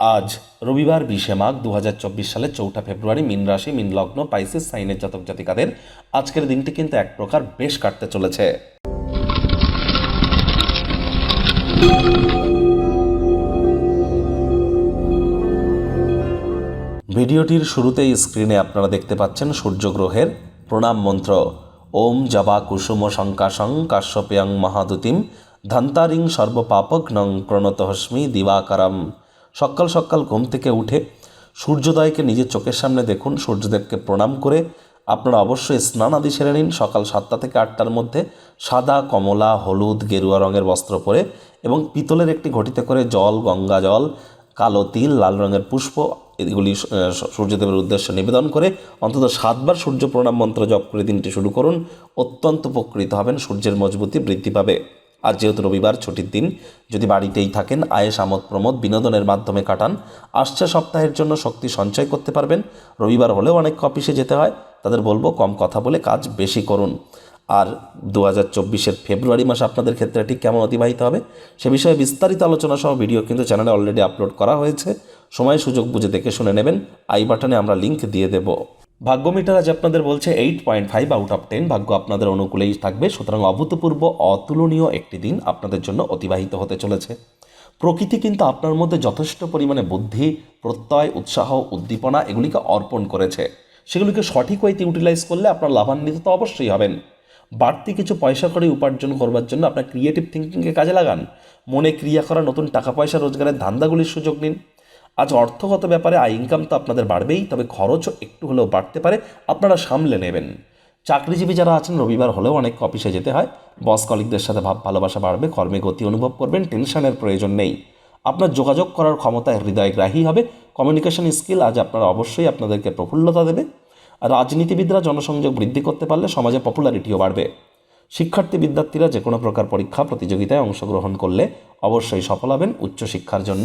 আজ রবিবার বিশে মাঘ দু হাজার চব্বিশ সালে চৌঠা ফেব্রুয়ারি মিন রাশি, মিন লগ্ন, পাইসিস, সাইনের জাতক জাতিকাদের আজকের দিনটি কিন্তু এক প্রকার বেশ কাটতে চলেছে। ভিডিওটির শুরুতেই স্ক্রিনে আপনারা দেখতে পাচ্ছেন সূর্যগ্রহের প্রণাম মন্ত্র। ওম জবা কুসুম শঙ্কাশং কাশ্যপেয়ং মহাদুতিম ধন্তারিং সর্বপাপক নং প্রণতহস্মি দিবাকারম। সকাল সকাল ঘুম থেকে উঠে সূর্যোদয়কে নিজের চোখের সামনে দেখুন, সূর্যদেবকে প্রণাম করে আপনারা অবশ্যই স্নান আদি সেরে নিন। সকাল সাতটা থেকে আটটার মধ্যে সাদা, কমলা, হলুদ, গেরুয়া রঙের বস্ত্র পরে এবং পিতলের একটি ঘটিতে করে জল, গঙ্গা জল, কালো তিল, লাল রঙের পুষ্প, এগুলি সূর্যদেবের উদ্দেশ্যে নিবেদন করে অন্তত সাতবার সূর্য প্রণাম মন্ত্র জপ করে দিনটি শুরু করুন। অত্যন্ত উপকৃত হবেন, সূর্যের মজবুতি বৃদ্ধি পাবে। আর যেহেতু রবিবার ছুটির দিন, যদি বাড়িতেই থাকেন, আয়েস, আমোদ, প্রমোদ বিনোদনের মাধ্যমে কাটান, আসছে সপ্তাহের জন্য শক্তি সঞ্চয় করতে পারবেন। রবিবার হলেও অনেক অফিসে যেতে হয়, তাদের বলব কম কথা বলে কাজ বেশি করুন। আর দু হাজার চব্বিশের ফেব্রুয়ারি মাস আপনাদের ক্ষেত্রে ঠিক কেমন অতিবাহিত হবে, সে বিষয়ে বিস্তারিত আলোচনা সহ ভিডিও কিন্তু চ্যানেলে অলরেডি আপলোড করা হয়েছে। সময় সুযোগ বুঝে দেখে শুনে নেবেন। আই বাটনে আমরা লিংক দিয়ে দেব। ভাগ্য মিটার আজ আপনাদের বলছে eight point five out of ten ভাগ্য আপনাদের অনুকূলেই থাকবে। সুতরাং অভূতপূর্ব, অতুলনীয় একটি দিন আপনাদের জন্য অতিবাহিত হতে চলেছে। প্রকৃতি কিন্তু আপনার মধ্যে যথেষ্ট পরিমাণে বুদ্ধি, প্রত্যয়, উৎসাহ, উদ্দীপনা এগুলিকে অর্পণ করেছে। সেগুলিকে সঠিক ওয়েতে ইউটিলাইজ করলে আপনার লাভান্বিত তো অবশ্যই হবেন। বাড়তি কিছু পয়সা করে উপার্জন করবার জন্য আপনার ক্রিয়েটিভ থিঙ্কিংকে কাজে লাগান। মনে ক্রিয়া করা নতুন টাকা পয়সা রোজগারের ধান্দাগুলির সুযোগ নিন। আজ অর্থগত ব্যাপারে আয় ইনকাম তো আপনাদের বাড়বেই, তবে খরচও একটু হলেও বাড়তে পারে, আপনারা সামলে নেবেন। চাকরিজীবী যারা আছেন, রবিবার হলেও অনেক অফিসে যেতে হয়। বস কলিকদের সাথে ভাব ভালোবাসা বাড়বে, কর্মে গতি অনুভব করবেন, টেনশনের প্রয়োজন নেই। আপনার যোগাযোগ করার ক্ষমতা হৃদয়গ্রাহী হবে। কমিউনিকেশন স্কিল আজ আপনারা অবশ্যই আপনাদেরকে প্রফুল্লতা দেবে। আর রাজনীতিবিদরা জনসংযোগ বৃদ্ধি করতে পারলে সমাজে পপুলারিটিও বাড়বে। শিক্ষার্থী বিদ্যার্থীরা যে কোনো প্রকার পরীক্ষা, প্রতিযোগিতায় অংশগ্রহণ করলে অবশ্যই সফল হবেন। উচ্চশিক্ষার জন্য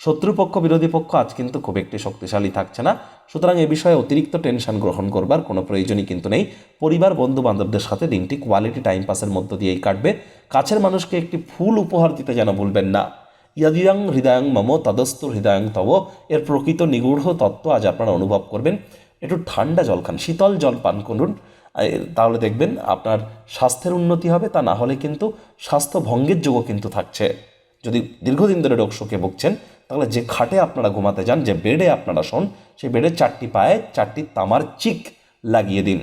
শত্রুপক্ষ, বিরোধী পক্ষ আজ কিন্তু খুব একটি শক্তিশালী থাকছে না। সুতরাং এ বিষয়ে অতিরিক্ত টেনশন গ্রহণ করবার কোনো প্রয়োজনই কিন্তু নেই। পরিবার বন্ধু বান্ধবদের সাথে দিনটি কোয়ালিটি টাইম পাসের মধ্য দিয়েই কাটবে। কাছের মানুষকে একটি ফুল উপহার দিতে যেন ভুলবেন না। ইয়াদিয়াং হৃদয়ং মম তদস্তু হৃদয়ং তব, এর প্রকৃত নিগূঢ় তত্ত্ব আজ আপনারা অনুভব করবেন। একটু ঠান্ডা জল খান শীতল জল পান করুন। তাহলে দেখবেন আপনার স্বাস্থ্যের উন্নতি হবে, তা না হলে কিন্তু স্বাস্থ্য ভঙ্গের যোগও কিন্তু থাকছে। যদি দীর্ঘদিন ধরে রোগ শোকে ভুগছেন তাহলে যে খাটে আপনারা ঘুমাতে যান, যে বেডে আপনারা শোন, সেই বেডে চারটি পায়ে চারটি তামার চিক লাগিয়ে দিন।